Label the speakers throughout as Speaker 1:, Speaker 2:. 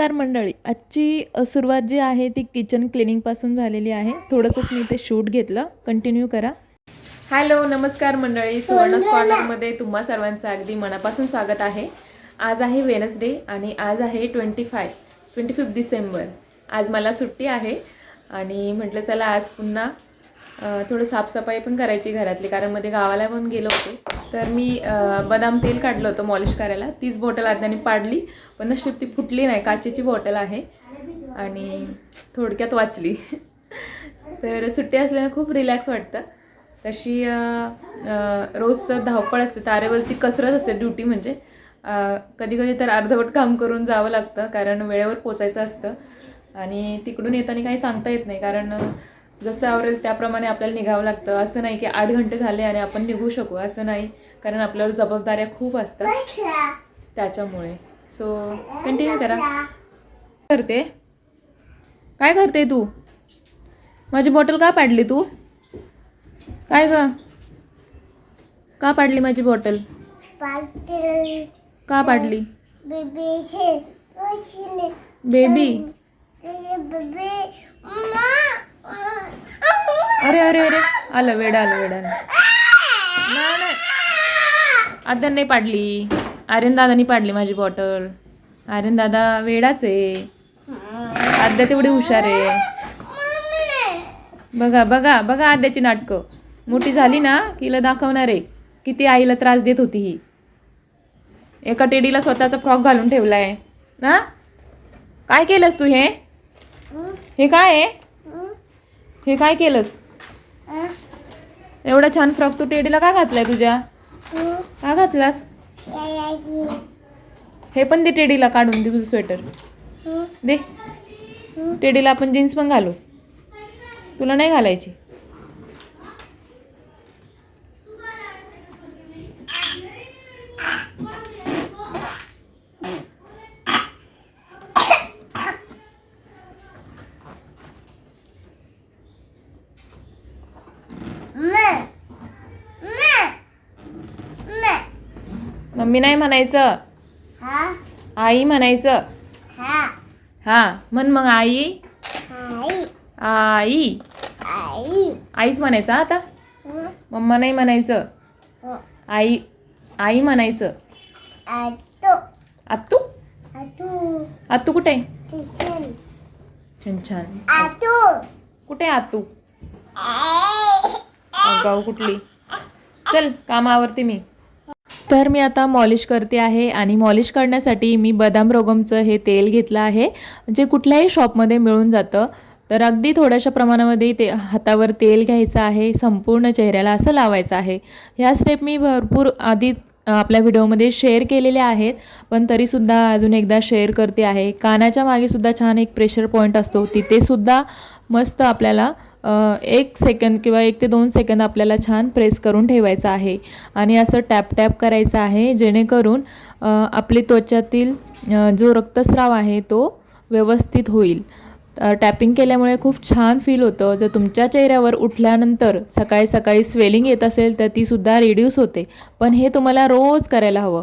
Speaker 1: नमस्कार मंडळी. आजची सुरुवात जी आहे ती किचन क्लिनिंगपासून झालेली आहे. थोडंसंच मी ते शूट घेतलं. कंटिन्यू करा. हॅलो नमस्कार मंडळी. सुवर्ण कॉर्नरमध्ये तुम्हा सर्वांचं अगदी मनापासून स्वागत आहे. आज आहे वेनसडे आणि आज आहे twenty five twenty fifth December आज मला सुट्टी आहे आणि म्हटलं चला आज पुन्हा थोडं साफसफाई पण करायची घरातली कारण मध्ये गावाला पण गेलो होते. तर मी बदाम तेल काढलं होतं मॉलिश करायला. तीच बॉटल आज्ञाने पाडली पण नशीब ती फुटली नाही. काचेची बॉटल आहे. आणि थोडक्यात वाचली. तर सुट्टी असल्यानं खूप रिलॅक्स वाटतं. तशी रोज तर धावपळ असते. तारेवरची कसरत असते ड्युटी म्हणजे. कधी कधी तर अर्धवट काम करून जावं लागतं कारण वेळेवर पोचायचं असतं. आणि तिकडून येताना काही सांगता येत नाही कारण जसं आवरेल त्याप्रमाणे आपल्याला निघावं लागतं. असं नाही की आठ घंटे झाले आणि आपण निघू शकू. असं नाही. कारण आपल्यावर जबाबदाऱ्या खूप असतात. त्याच्यामुळे. सो कंटिन्यू करा. करते. काय करते तू? माझी बॉटल का पाडली तू? काय ग? का पाडली माझी बॉटल का पाडली? बेबी अरे अरे अरे. आलं वेड आलं वेड आलं. नाही नाही. आद्या नाही पाडली. आर्यन दादानी पाडली माझी बॉटल. आर्यन दादा वेडाच आहे. आद्या तेवढी हुशार आहे. बघा बघा बघा आद्याची नाटकं. मोठी झाली ना किला दाखवणार आहे. किती आईला त्रास देत होती ही. एका टेडीला स्वतःचा फ्रॉक घालून ठेवलाय. ना काय केलंस तू हे? हे काय आहे? हे काय केलंस? एवढा छान फ्रॉक तू टेडीला का घातलाय तुझ्या? का घातलास? हे पण दे टेडीला काढून दे तुझं स्वेटर. दे. टेडीला आपण जीन्स पण घालू. तुला नाही घालायची. मम्मी नाही म्हणायचं. आई म्हणायचं. हा. म्हण मग आई. आई. आईच म्हणायचं आता. मम्मा नाही म्हणायचं. आई आई म्हणायचं. आत्तू. आत्तू? कुठे? छान छान कुठे आत्तू? गाव कुठली? चल कामावरती मी. तर मी आता मॉलिश करते आहे आणि मॉलिश करण्यासाठी मी बदाम रोगमचं हे तेल घेतलं आहे जे कुठल्याही शॉपमध्ये मिळून जातं. तर अगदी थोड्याशा प्रमाणामध्ये ते हातावर तेल घ्यायचं आहे संपूर्ण चेहऱ्याला असं लावायचं आहे. ह्या स्टेप मी भरपूर आधी आपल्या व्हिडिओमध्ये शेअर केलेल्या आहेत पण तरीसुद्धा अजून एकदा शेअर करते आहे. कानाच्या मागेसुद्धा छान एक प्रेशर पॉईंट असतो तिथेसुद्धा मस्त आपल्याला एक सेकंद किंवा एक ते दोन सेकंद आपल्याला छान प्रेस करून ठेवायचं आहे. आणि असं टॅप टॅप करायचं आहे जेणेकरून आपली त्वचातील जो रक्तस्राव आहे तो व्यवस्थित होईल. टॅपिंग केल्यामुळे खूप छान फील होतं. जर तुमच्या चेहऱ्यावर उठल्यानंतर सकाळी सकाळी स्वेलिंग येत असेल तर तीसुद्धा रिड्यूस होते. पण हे तुम्हाला रोज करायला हवं.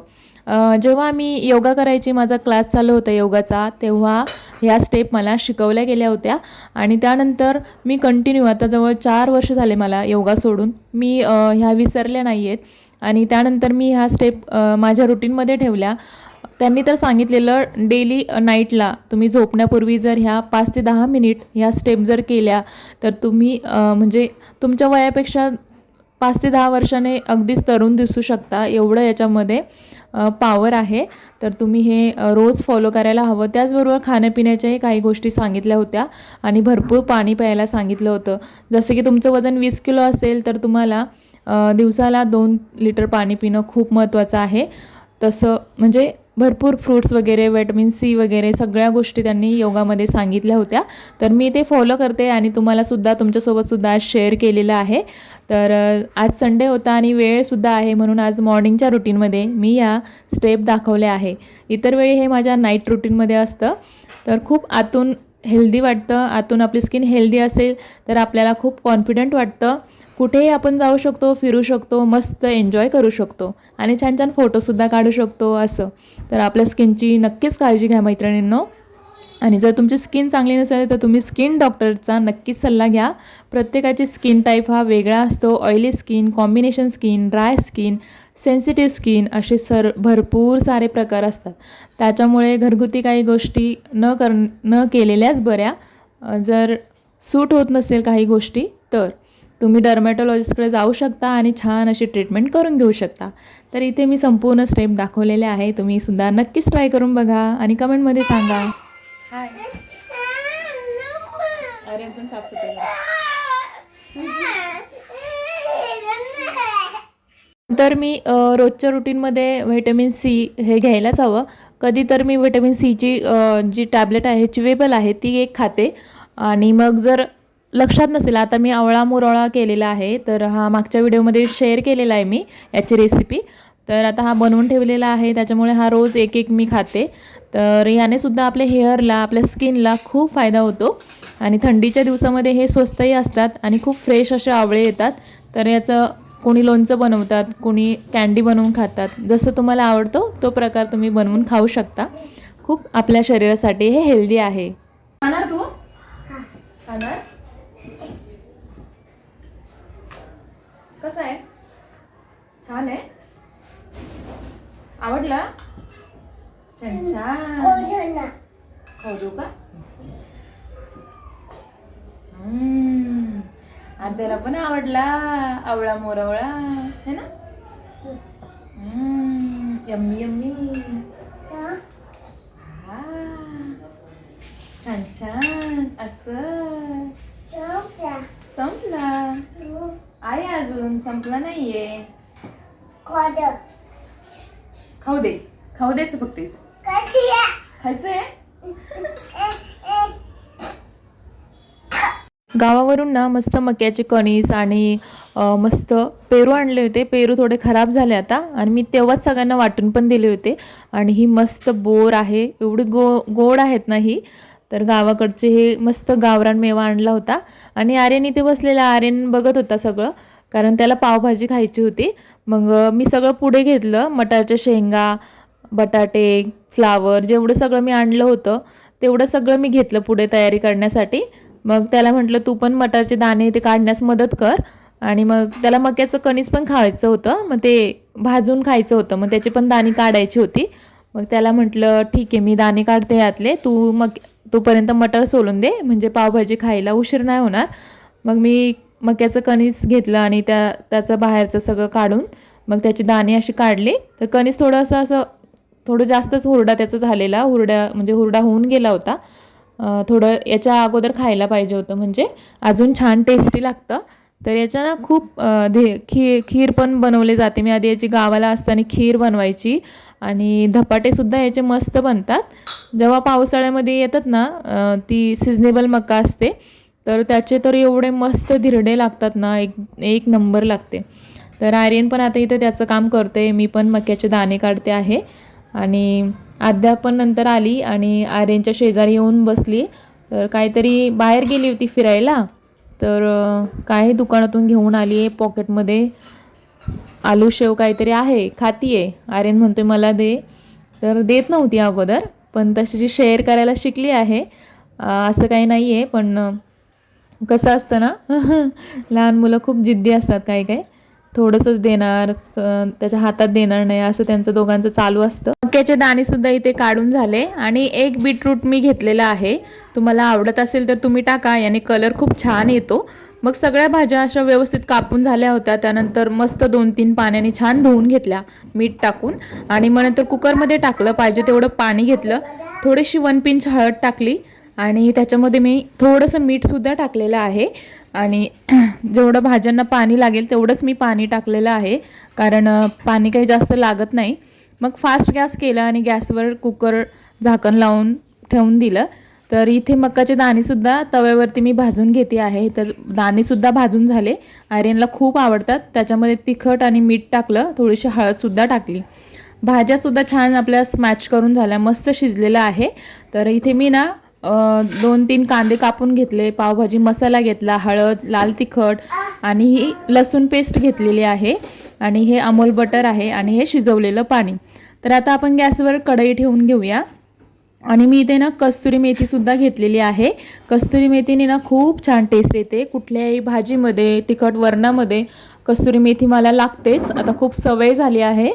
Speaker 1: जेव्हा मी योगा करायची माझा क्लास चालू होता योगाचा तेव्हा ह्या स्टेप मला शिकवल्या गेल्या होत्या. आणि त्यानंतर मी कंटिन्यू आता जवळ चार वर्ष झाले मला योगा सोडून. मी ह्या विसरल्या नाही आहेत आणि त्यानंतर मी ह्या स्टेप माझ्या रुटीनमध्ये ठेवल्या. त्यांनी तर सांगितलेलं डेली नाईटला तुम्ही झोपण्यापूर्वी जर ह्या पाच ते दहा मिनिट ह्या स्टेप जर केल्या तर तुम्ही म्हणजे तुमच्या वयापेक्षा पाच ते दहा वर्षाने अगदीच तरुण दिसू शकता एवढं याच्यामध्ये. पॉवर आहे. तर तुम्ही हे रोज फॉलो करायला हवं. त्याचबरोबर खाण्यापिण्याच्याही काही गोष्टी सांगितल्या होत्या आणि भरपूर पाणी प्यायला सांगितलं होतं. जसं की तुमचं वजन वीस किलो असेल तर तुम्हाला दिवसाला दोन लिटर पाणी पिणं खूप महत्त्वाचं आहे. तसं म्हणजे भरपूर फ्रूट्स वगैरे विटॅमिन सी वगैरे सगळ्या गोष्टी त्यांनी योगामध्ये सांगितल्या होत्या. तर मी ते फॉलो करते आणि तुम्हालासुद्धा तुमच्यासोबतसुद्धा आज शेअर केलेलं आहे. तर आज संडे होता आणि वेळसुद्धा आहे म्हणून आज मॉर्निंगच्या रुटीनमध्ये मी या स्टेप दाखवल्या आहे. इतर वेळी हे माझ्या नाईट रुटीनमध्ये असतं. तर खूप आतून हेल्दी वाटतं. आतून आपली स्किन हेल्दी असेल तर आपल्याला खूप कॉन्फिडंट वाटतं. कुठेही आपण जाऊ शकतो फिरू शकतो मस्त एन्जॉय करू शकतो. आणि छान छान फोटोसुद्धा काढू शकतो असं. तर आपल्या स्किनची नक्कीच काळजी घ्या मैत्रिणींनो. आणि जर तुमची स्किन चांगली नसेल तर तुम्ही स्किन डॉक्टरचा नक्कीच सल्ला घ्या. प्रत्येकाची स्किन टाईप हा वेगळा असतो. Oily skin combination skin dry skin sensitive skin असे सर भरपूर सारे प्रकार असतात. त्याच्यामुळे घरगुती काही गोष्टी न कर न केलेल्याच बऱ्या. जर सूट होत नसेल काही गोष्टी तर. तुम्ही डर्मॅटॉलॉजिस्टकडे जाऊ शकता आणि छान अशी ट्रीटमेंट करून घेऊ शकता. तर इथे मी संपूर्ण स्टेप दाखवलेले आहे. तुम्ही सुद्धा नक्कीच ट्राय करून बघा आणि कमेंटमध्ये सांगा. हाय अरे पण साफसफाई तर मी रोजच्या रुटीनमध्ये व्हिटॅमिन सी हे घ्यायलाच हवं. कधी तर मी व्हिटॅमिन सीची जी टॅबलेट आहे चिवेबल आहे ती एक खाते. आणि मग जर लक्षात नसेल. आता मी आवळा मुरवळा केलेला आहे तर हा मागच्या व्हिडिओमध्ये शेअर केलेला आहे मी याची रेसिपी तर आता हा बनवून ठेवलेला आहे त्याच्यामुळे हा रोज एक एक मी खाते. तर याने सुद्धा आपल्या हेअरला आपल्या स्किनला खूप फायदा होतो. आणि थंडीच्या दिवसामध्ये हे स्वस्तही असतात आणि खूप फ्रेश असे आवळे येतात. तर याचं कोणी लोणचं बनवतात कोणी कॅन्डी बनवून खातात. जसं तुम्हाला आवडतो तो प्रकार तुम्ही बनवून खाऊ शकता. खूप आपल्या शरीरासाठी हे हेल्दी आहे. खाणार तू? खाणार? कसं आहे? छान आहे. आवडला? छान छान. खाऊ देऊ का? हम्म. आद्याला पण आवडला. आवळा मोरवळा. है ना? हम्म. Yummy yummy. हा. छान छान. असं. संपला. आहे अजून संपला नाहीये. खाऊ दे. खाऊ द्यायचं फक्त. खायचंय गावावरून ना मस्त मक्याचे कणीस आणि मस्त पेरू आणले होते. पेरू थोडे खराब झाले आता आणि मी तेव्हाच सगळ्यांना वाटून पण दिले होते. आणि ही मस्त बोर आहे. एवढी गो गोड आहेत ना ही. तर गावाकडचे हे मस्त गावरान मेवा आणला होता. आणि आर्यन इथे बसलेला आर्यन बघत होता सगळं कारण त्याला पावभाजी खायची होती. मग मी सगळं पुढे घेतलं मटारच्या शेंगा बटाटे फ्लावर जेवढं सगळं मी आणलं होतं तेवढं सगळं मी घेतलं पुढे तयारी करण्यासाठी. मग त्याला म्हटलं तू पण मटारचे दाणे ते काढण्यास मदत कर. आणि मग त्याला मक्याचं कणीस पण खायचं होतं. मग ते भाजून खायचं होतं. मग त्याचे पण दाणे काढायची होती. मग त्याला म्हटलं ठीक आहे मी दाणे काढते यातले तू मक तोपर्यंत मटर सोलून दे म्हणजे पावभाजी खायला उशीर नाही होणार. मग मी मक्याचं कणीस घेतलं आणि त्या त्याचं बाहेरचं सगळं काढून मग त्याची दाणे अशी काढली. तर कणीस थोडंसं असं थोडं जास्तच हुरडा त्याचा झालेला हुरड्या म्हणजे हुरडा होऊन गेला होता. थोडं याच्या अगोदर खायला पाहिजे होतं म्हणजे अजून छान टेस्टी लागतं. तर याच्या ना खूप धे खीर खीर पण बनवले जाते. मी आधी याची गावाला असताना खीर बनवायची आणि धपाटेसुद्धा याचे मस्त बनतात. जेव्हा पावसाळ्यामध्ये येतात ना ती सिजनेबल मका असते तर त्याचे तर एवढे मस्त धिरडे लागतात ना एक एक नंबर लागते. तर आर्यन पण आता इथे त्याचं काम करते मी पण मक्याचे दाणे काढते आहे. आणि आद्या पण नंतर आली आणि आर्यनच्या शेजारी येऊन बसली. तर काहीतरी बाहेर गेली होती फिरायला. तर काही काय दुकानातून घेऊन आली आहे पॉकेटमध्ये आलू शेव काहीतरी आहे खाती आहे आर्यन म्हणतोय मला दे. तर देत नव्हती अगोदर पण तशी जी शेअर करायला शिकली आहे असं काही नाही आहे पण कसं असतं ना लहान मुलं खूप जिद्दी असतात काही काही. थोडंसंच देणार त्याच्या हातात देणार नाही असं त्यांचं दोघांचं चालू असतं. मक्याचे दाणे सुद्धा इथे काढून झाले आणि एक बीटरूट मी घेतलेला आहे. तुम्हाला आवडत असेल तर तुम्ही टाका याने कलर खूप छान येतो. मग सगळ्या भाज्या अशा व्यवस्थित कापून झाल्या होत्या त्यानंतर मस्त दोन तीन पाण्याने छान धुवून घेतल्या मीठ टाकून. आणि मग नंतर कुकरमध्ये टाकलं पाहिजे तेवढं पाणी घेतलं. थोडीशी वन पिंच हळद टाकली. आणि त्याच्यामध्ये मी थोडंसं मीठसुद्धा टाकलेलं आहे. आणि जेवढं भाज्यांना पाणी लागेल तेवढंच मी पाणी टाकलेलं आहे. कारण पाणी काही जास्त लागत नाही. मग फास्ट गॅस केला आणि गॅसवर कुकर झाकण लावून ठेवून दिलं. तर इथे मकाचे दाणेसुद्धा तव्यावरती मी भाजून घेते आहे. तर दाणेसुद्धा भाजून झाले. आर्यनला खूप आवडतात. त्याच्यामध्ये तिखट आणि मीठ टाकलं. थोडीशी हळदसुद्धा टाकली. भाज्यासुद्धा छान आपल्या स्मॅच करून झाल्या. मस्त शिजलेलं आहे. तर इथे मी ना दोन तीन कांदे कापून घेतले पावभाजी मसाला घेतला हळद लाल तिखट आणि ही लसूण पेस्ट घेतलेली आहे आणि हे अमोल बटर आहे आणि हे शिजवलेलं पाणी. तर आता आपण गॅसवर कढई ठेवून घेऊया. आणि मी इथे ना कस्तुरी मेथीसुद्धा घेतलेली आहे. कस्तुरी मेथीने ना खूप छान टेस्ट येते. कुठल्याही भाजीमध्ये तिखट वरणामध्ये कस्तुरी मेथी मला लागतेच. आता खूप सवय झाली आहे.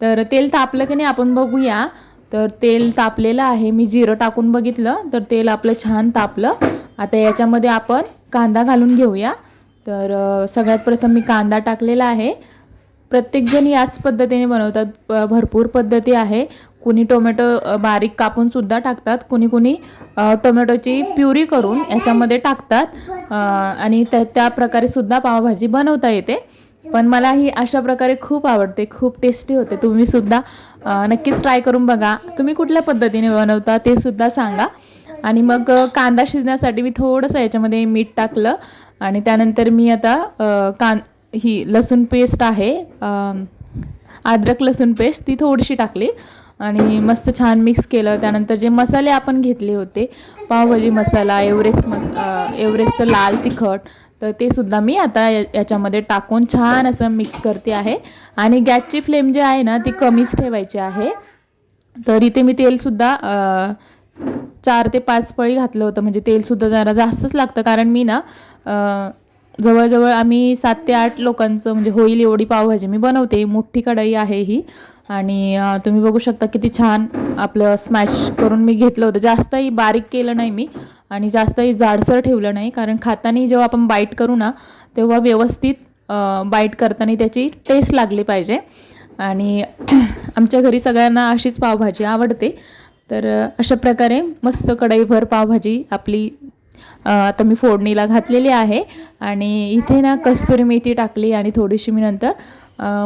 Speaker 1: तर तेल तापलं की नाही आपण बघूया. तर तेल तापलेलं आहे. मी जिरं टाकून बघितलं तर तेल आपलं छान तापलं. आता याच्यामध्ये आपण कांदा घालून घेऊया. तर सगळ्यात प्रथम मी कांदा टाकलेला आहे. प्रत्येकजण याच पद्धतीने बनवतात. भरपूर पद्धती आहे. कुणी टोमॅटो बारीक कापून सुद्धा टाकतात. कुणी कुणी टोमॅटोची प्युरी करून याच्यामध्ये टाकतात. आणि त्या त्या प्रकारे सुद्धा पावभाजी बनवता येते. पण मला ही अशा प्रकारे खूप आवडते खूप टेस्टी होते. तुम्ही सुद्धा नक्कीच ट्राय करून बघा. तुम्ही कुठल्या पद्धतीने बनवता ते सुद्धा सांगा. आणि मग कांदा शिजण्यासाठी मी थोडंसं याच्यामध्ये मीठ टाकलं. आणि त्यानंतर मी आता अ, कान ही लसूण पेस्ट आहे अद्रक लसूण पेस्ट ती थोडीशी टाकली. आणि मस्त छान मिक्स केलं. त्यानंतर जे मसाले आपण घेतले होते पावभाजी मसाला एव्हरेस्ट मस एव्हरेस्टचं लाल तिखट तर ते सुद्धा मी आता या- याच्यामध्ये टाकून छान असं मिक्स करते आहे. आणि गॅसची फ्लेम जी आहे ना ती कमीच ठेवायची आहे. तर इथे मी तेलसुद्धा चार ते पाच पळी घातलं होतं. म्हणजे तेलसुद्धा जरा जास्तच लागतं. कारण मी ना जवळजवळ आम्ही सात ते आठ लोकांचं म्हणजे होईल एवढी पावभाजी मी बनवते. मोठी कढई आहे ही. आणि तुम्ही बघू शकता किती छान आपलं स्मॅश करून मी घेतलं होतं. जास्तही बारीक केलं नाही मी आणि जास्तही जाडसर ठेवलं नाही. कारण खाताना जेव्हा आपण बाईट करू ना तेव्हा व्यवस्थित बाईट करताना त्याची टेस्ट लागली पाहिजे. आणि आमच्या घरी सगळ्यांना अशीच पावभाजी आवडते. तर अशा प्रकारे मस्त कढईभर पावभाजी आपली आता मी फोडणीला घातलेली आहे. आणि इथे ना कस्तुरी मेथी टाकली आणि थोडीशी मी नंतर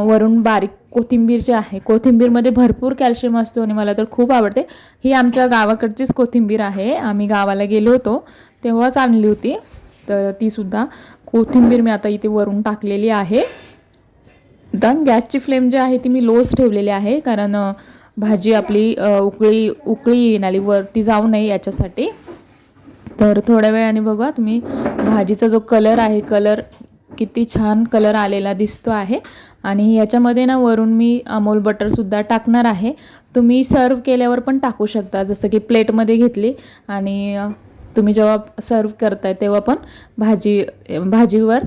Speaker 1: वरून बारीक कोथिंबीर जी आहे कोथिंबीरमध्ये भरपूर कॅल्शियम असतो आणि मला तर खूप आवडते. ही आमच्या गावाकडचीच कोथिंबीर आहे. आम्ही गावाला गेलो होतो तेव्हाच आणली होती. तर तीसुद्धा कोथिंबीर मी आता इथे वरून टाकलेली आहे. दन गॅसची फ्लेम जी आहे ती मी लोच ठेवलेली आहे. कारण भाजी आपली उकळी उकळी येणारी वरती जाऊ नये याच्यासाठी. तर थोड्या वेळाने बघा तुम्ही भाजीचा जो कलर आहे कलर किती छान कलर आलेला दिसतो आहे. आणि याच्यामध्ये ना वरून मी अमोल बटरसुद्धा टाकणार आहे. तुम्ही सर्व केल्यावर पण टाकू शकता जसं की प्लेटमध्ये घेतली. आणि तुम्ही जेव्हा सर्व करताय तेव्हा पण भाजी भाजीवर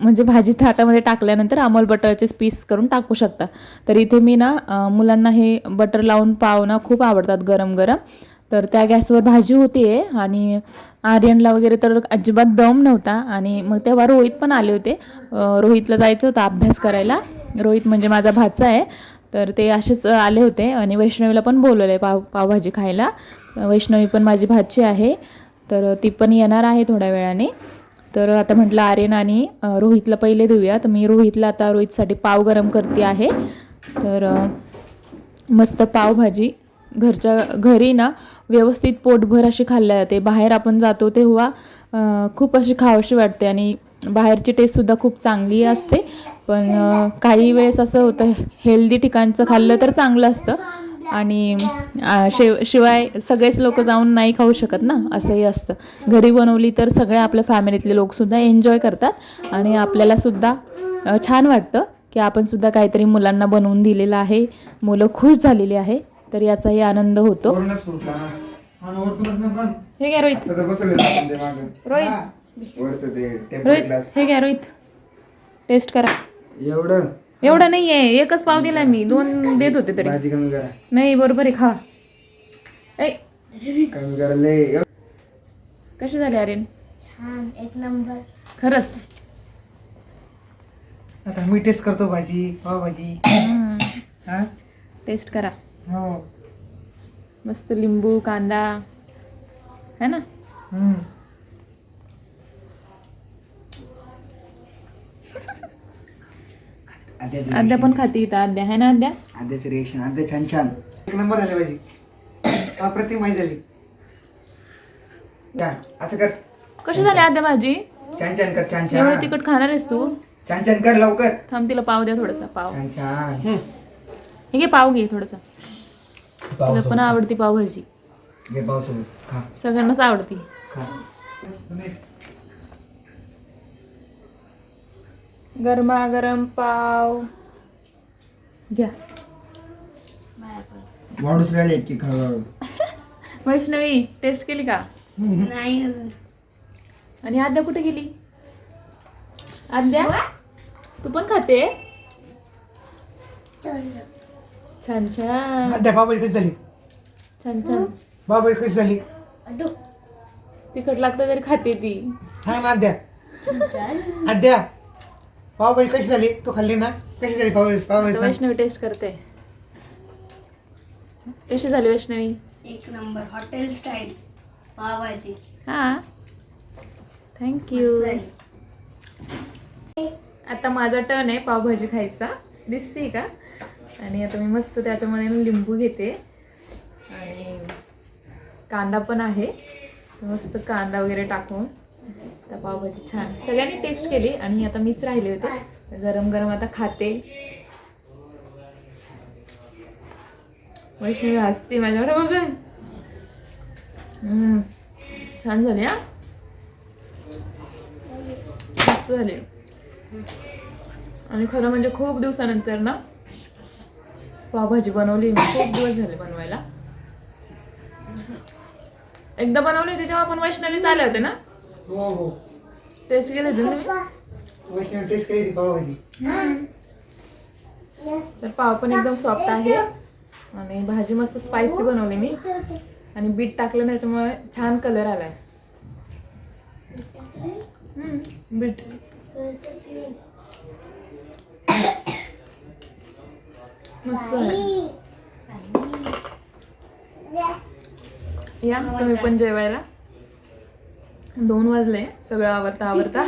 Speaker 1: म्हणजे भाजी थाटामध्ये टाकल्यानंतर अमोल बटरचेच पीस करून टाकू शकता. तर इथे मी ना मुलांना हे बटर लावून पाव ना खूप आवडतात गरम गरम तर त्या गॅसवर भाजी होती आहे आणि आर्यनला वगैरे तर अजिबात दम नव्हता. आणि मग तेव्हा रोहित पण आले होते. रोहितला जायचं होतं अभ्यास करायला. रोहित म्हणजे माझा भाचा आहे. तर ते असेच आले होते आणि वैष्णवीला पण बोलवलं आहे पाव पावभाजी खायला. वैष्णवी पण माझी भाची आहे. तर ती पण येणार आहे थोड्या वेळाने. तर आता म्हटलं आर्यन आणि रोहितला पहिले देऊया तर मी रोहितला आता रोहितसाठी पाव गरम करते आहे. तर मस्त पावभाजी. घरच्या घरी ना व्यवस्थित पोटभर अशी खाल्ल्या जाते. बाहेर आपण जातो तेव्हा खूप अशी खावशी वाटते आणि बाहेरची टेस्टसुद्धा खूप चांगली असते. पण काही वेळेस असं होतं हेल्दी ठिकाणचं खाल्लं तर चांगलं असतं. आणि शिव शिवाय सगळेच लोक जाऊन नाही खाऊ शकत ना असंही असतं. घरी बनवली तर सगळे आपल्या फॅमिलीतले लोकसुद्धा एन्जॉय करतात. आणि आपल्यालासुद्धा छान वाटतं की आपणसुद्धा काहीतरी मुलांना बनवून दिलेलं आहे. मुलं खुश झालेली आहे. तर याचाही आनंद होतो. हे घ्या रोहित. रोहित. रोहित हे घ्या रोहित. टेस्ट करा.
Speaker 2: एवढं?
Speaker 1: एवढं नाही आहे एकच पाव दिला मी. दोन देत होते तरी.
Speaker 2: भाजी कमी करा.
Speaker 1: नाही बरोबर आहे खा. ऐ
Speaker 2: कमी करा लय.
Speaker 1: कसे झाले आर्यन
Speaker 3: छान. एक नंबर.
Speaker 1: खरंच.
Speaker 4: आता मी टेस्ट करतो भाजी पावभाजी हा?
Speaker 1: टेस्ट करा.
Speaker 4: हो.
Speaker 1: मस्त लिंबू कांदा है ना? आद्या पण खाते इथं आद्या. है ना आद्या?
Speaker 2: आद्याचं रिएक्शन आद्या छान छान.
Speaker 4: एक नंबर झाली भाजी अप्रतिम भाजी झाली.
Speaker 2: छान असं कर.
Speaker 1: कशी झाली आद्या भाजी?
Speaker 2: छान छान कर छान
Speaker 1: एवढं
Speaker 2: छान
Speaker 1: तिखट खाणार आहेस तू?
Speaker 2: छान छान कर लवकर.
Speaker 1: थांब तिला पाव द्या थोडासा पाव.
Speaker 2: छान छान.
Speaker 1: हे घे पाव घे थोडासा. तुला पण आवडती पावभाजी.
Speaker 2: घे पावसोबत खा.
Speaker 1: सगळ्यांनाच आवडती.
Speaker 2: खा.
Speaker 1: गरमागरम पाव. घ्या.
Speaker 2: वाढूच राहिले की
Speaker 1: वैष्णवी टेस्ट केली का?
Speaker 3: नाही अजून.
Speaker 1: आणि आद्या कुठे गेली? आद्या तू पण खाते? छान छान.
Speaker 4: पावभाजी कशी झाली?
Speaker 1: छान छान.
Speaker 4: पावभाजी कशी झाली?
Speaker 3: अडू
Speaker 1: तिखट लागतं तरी खाते ती.
Speaker 4: सांग ना अद्या अद्या पावभाजी कशी झाली? तू खाल्ली ना? कशी झाली पावभाजी पावभाजी
Speaker 1: आता वैष्णवी टेस्ट करते. कशी झाली वैष्णवी?
Speaker 3: एक नंबर हॉटेल स्टाईल पावभाजी
Speaker 1: हा. थँक्यू आता माझा टर्न आहे पावभाजी खायचा. दिसते का? आणि आता मी मस्त त्याच्यामध्ये लिंबू घेते. आणि कांदा पण आहे. मस्त कांदा वगैरे टाकून आता पावभाजी छान. सगळ्यांनी टेस्ट केली आणि आता मीच राहिले होते. गरम गरम आता खाते. वैष्णवी हसते माझ्याकडे बघून हो हम्म, छान झाले हा. मस्त झाले. आणि खरं म्हणजे खूप दिवसानंतर ना पावभाजी बनवली मी. खूप दिवस झाले बनवायला. एकदा बनवली होती तेव्हा पण वैष्णवीच आले होते ना?
Speaker 4: हो हो.
Speaker 1: टेस्ट केली होती ना तुम्ही?
Speaker 4: वैष्णवी टेस्ट केली ती पावभाजी.
Speaker 1: तर पाव पण एकदम सॉफ्ट आहे. आणि भाजी मस्त स्पायसी बनवली मी. आणि बीट टाकलं ना त्याच्यामुळे छान कलर आलाय. हम्म, बीट मस्त आहे या. तुम्ही पण जेवायला. दोन वाजले सगळं आवरता आवरता.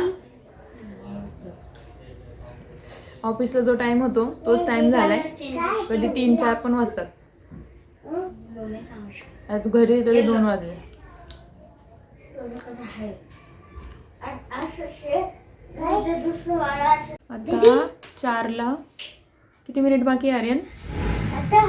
Speaker 1: ऑफिसला जो टाइम होतो तोच टाइम झालाय. कधी तीन चार पण वाजतात. आता घरी तरी दोन वाजले. आता चारला किती मिनिट बाकी आर्यन
Speaker 3: आता?